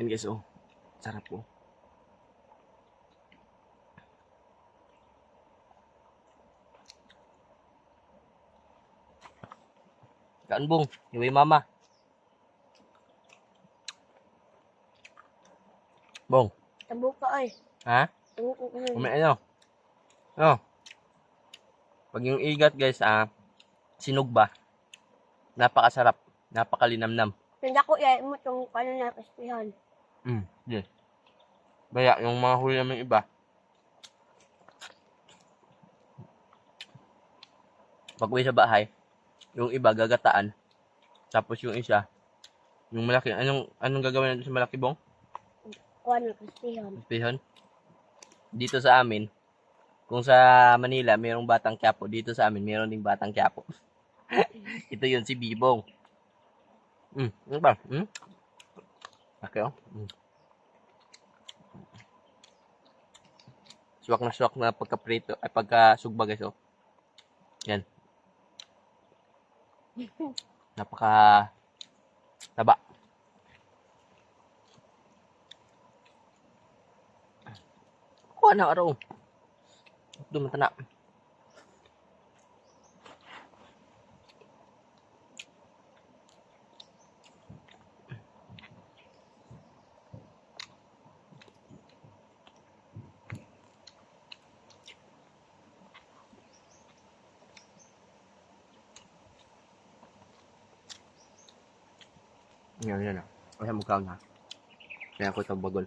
Yan guys, oh. Sarap po. Kaan bong, iwi mama. Bong, Tabo ka ay. ha? Tabo ko kasi. Kumain ano? Oh. Pag yung igat guys, ah, sinugba. Napakasarap. Napakalinamnam. Tanda ko iya mo tong kano na kaspihan. Mm, yes. Baya, yung mga huli naman iba. Pag uwi sa bahay, yung iba gagataan. Tapos yung isa, yung malaki, anong, anong gagawin natin sa malaki bong? Kuha na kaspihan. Pihon. Dito sa amin, kung sa Manila, mayroong batang Quiapo. Dito sa amin, mayroon ding batang Quiapo. Ito yun, si Bibong. Mm, ano ba? Mm? Okay, oh. Mm. Swak na swak na pagka-prito, ay pagka-sugba guys, oh. Yan. Napaka taba. Kuha na araw. Dumata na. Yan, yan. Kaya mo na. Kaya ako ito bagol.